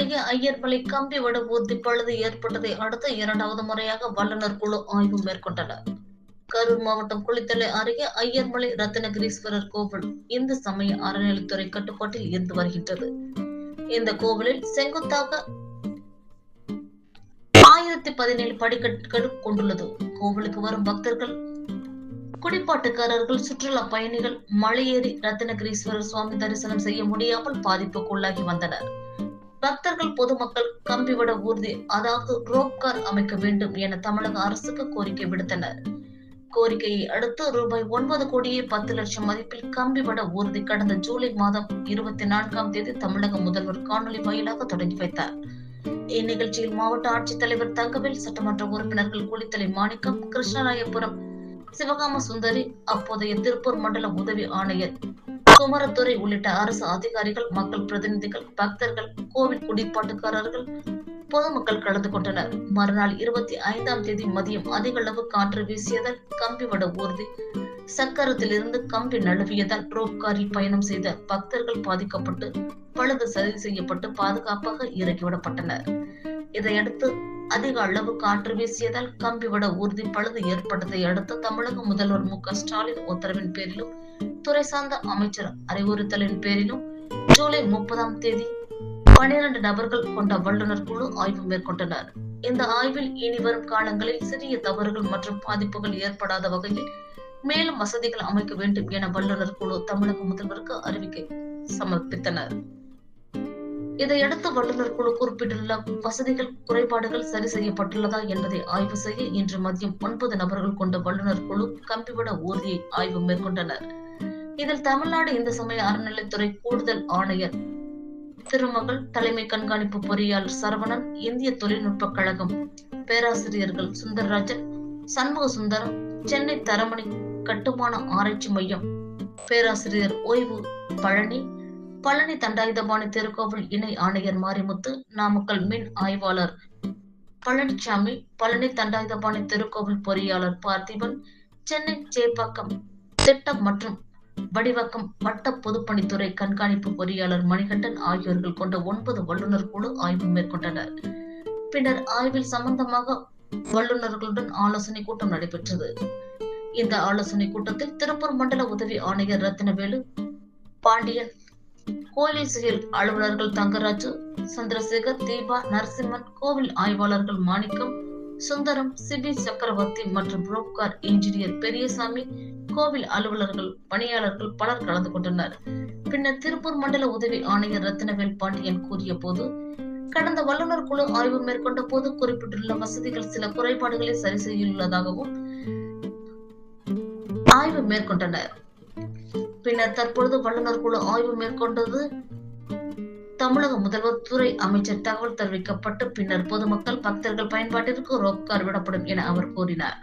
அருகே ஐயர்மலை கம்பி வட ஊர்தி பழுது ஏற்பட்டதை அடுத்து இரண்டாவது முறையாக வல்லுநர் குழு ஆய்வு மேற்கொண்டனர். கரூர் மாவட்டம் குளித்தலை அருகே ஐயர்மலை ரத்தினகிரீஸ்வரர் கோவில் இந்து சமய அறநிலைத்துறை கட்டுப்பாட்டில் இருந்து வருகின்றது. இந்த கோவிலில் செங்குத்தாக ஆயிரத்தி பதினேழு படிக்கட்டுகள் கொண்டுள்ளது. கோவிலுக்கு வரும் பக்தர்கள் குடிப்பாட்டுக்காரர்கள் சுற்றுலா பயணிகள் மலையேறி ரத்தினகிரீஸ்வரர் சுவாமி தரிசனம் செய்ய முடியாமல் பாதிப்புக்குள்ளாகி வந்தனர். பக்தர்கள் பொதுமக்கள் கம்பிவிட ஊர்தி அதாவது ரோப்கார் அமைக்க வேண்டும் என தமிழக அரசுக்கு கோரிக்கை விடுத்தனர். கோரிக்கையை அடுத்து ரூபாய் ஒன்பது கோடியே பத்து லட்சம் மதிப்பில் கம்பிவட ஊர்தி கடந்த ஜூலை மாதம் இருபத்தி நான்காம் தேதி தமிழக முதல்வர் காணொலி வாயிலாக தொடங்கி வைத்தார். இந்நிகழ்ச்சியில் மாவட்ட ஆட்சித்தலைவர் தங்கவேல் சட்டமன்ற உறுப்பினர்கள் குளித்தலை மாணிக்கம் கிருஷ்ணராயபுரம் சிவகாம சுந்தரி அப்போதைய திருப்பூர் மண்டல உதவி ஆணையர் குமரத்துறை உள்ளிட்ட அரசு அதிகாரிகள் மக்கள் பிரதிநிதிகள் பக்தர்கள் கோவில் குடிப்பாட்டுக்காரர்கள் பொதுமக்கள் கலந்து கொண்டனர். மறுநாள் இருபத்தி ஐந்தாம் தேதி மதியம் அதிக அளவு காற்று வீசியதால் கம்பிவட ஊர்தி சக்கரத்திலிருந்து கம்பி நழுவியதால் ரோப்காரி பயணம் செய்த பக்தர்கள் பாதிக்கப்பட்டு பழுது சரி செய்யப்பட்டு பாதுகாப்பாக இறக்கிவிடப்பட்டனர். இதையடுத்து அதிக அளவு காற்று வீசியதால் கம்பிவிட ஊர்தி பழுது ஏற்பட்டதை அடுத்து தமிழக முதல்வர் மு க ஸ்டாலின் உத்தரவின் பேரிலும் துறை சார்ந்த அமைச்சர் அறிவுறுத்தலின் பேரிலும் ஜூலை முப்பதாம் தேதி பனிரெண்டு நபர்கள் கொண்ட வல்லுநர் குழு ஆய்வு மேற்கொண்டனர். இந்த ஆய்வில் இனி வரும் காலங்களில் சிறிய தவறுகள் மற்றும் பாதிப்புகள் ஏற்படாத வகையில் மேலும் வசதிகள் அமைக்க வேண்டும் என வல்லுநர் குழு தமிழக முதல்வருக்கு அறிவிக்கை சமர்ப்பித்தனர். இதையடுத்து வல்லுநர் குழு குறிப்பிட்டுள்ள வசதிகள் குறைபாடுகள் சரி செய்யப்பட்டுள்ளதா என்பதை ஆய்வு செய்ய இன்று மதியம் ஒன்பது நபர்கள் கொண்ட வல்லுநர் குழு கம்பிவிட ஊர்தியை ஆய்வு மேற்கொண்டனர். இதில் தமிழ்நாடு இந்து சமய அறநிலைத்துறை கூடுதல் ஆணையர் திருமகள் தலைமை கண்காணிப்பு பொறியாளர் சரவணன் இந்திய தொழில்நுட்ப கழகம் பேராசிரியர்கள் சுந்தரராஜன் சண்முக சுந்தரம் சென்னை தரமணி கட்டுமான ஆராய்ச்சி மையம் பேராசிரியர் ஓய்வு பழனி பழனி தண்டாயுதபாணி திருக்கோவில் இணை ஆணையர் மாரிமுத்து நாமக்கல் மின் ஆய்வாளர் பழனிசாமி பழனி தண்டாயுதபாணி திருக்கோவில் பொறியாளர் பார்த்திபன் சென்னை சேப்பாக்கம் திட்டம் மற்றும் வடிவக்கம் வட்ட பொதுப்பணித்துறை கண்காணிப்பு பொறியாளர் மணிகண்டன் ஆகியோர்கள் கொண்ட ஒன்பது வல்லுநர் குழு ஆய்வு மேற்கொண்டனர். பின்னர் ஆய்வில் சம்பந்தமாக வல்லுநர்களுடன் ஆலோசனை கூட்டம் நடைபெற்றது. இந்த ஆலோசனை கூட்டத்தில் திருப்பூர் மண்டல உதவி ஆணையர் ரத்தினவேலு பாண்டியன் கோயில் அலுவலர்கள் தங்கராஜு சந்திரசேகர் தீபா நரசிம்மன் கோவில் ஆய்வாளர்கள் மாணிக்கம் சுந்தரம் சிபி சக்கரவர்த்தி மற்றும் புரோப்கார் இன்ஜினியர் பெரியசாமி கோவில் அலுவலர்கள் பணியாளர்கள் பலர் கலந்து கொண்டனர். பின்னர் திருப்பூர் மண்டல உதவி ஆணையர் ரத்னவேல் பாண்டியன் கூறிய போது கடந்த வல்லுநர் குழு ஆய்வு மேற்கொண்ட போது குறிப்பிட்டுள்ள வசதிகள் சில குறைபாடுகளை சரி செய்துள்ளதாகவும் ஆய்வு மேற்கொண்டனர். பின்னர் தற்பொழுது வல்லுநர் குழு ஆய்வு மேற்கொண்டது. தமிழக முதல்வர் துறை அமைச்சர் தகவல் தெரிவிக்கப்பட்டு பின்னர் பொதுமக்கள் பக்தர்கள் பயன்பாட்டிற்கு ரோப்கார் விடப்படும் என அவர் கூறினார்.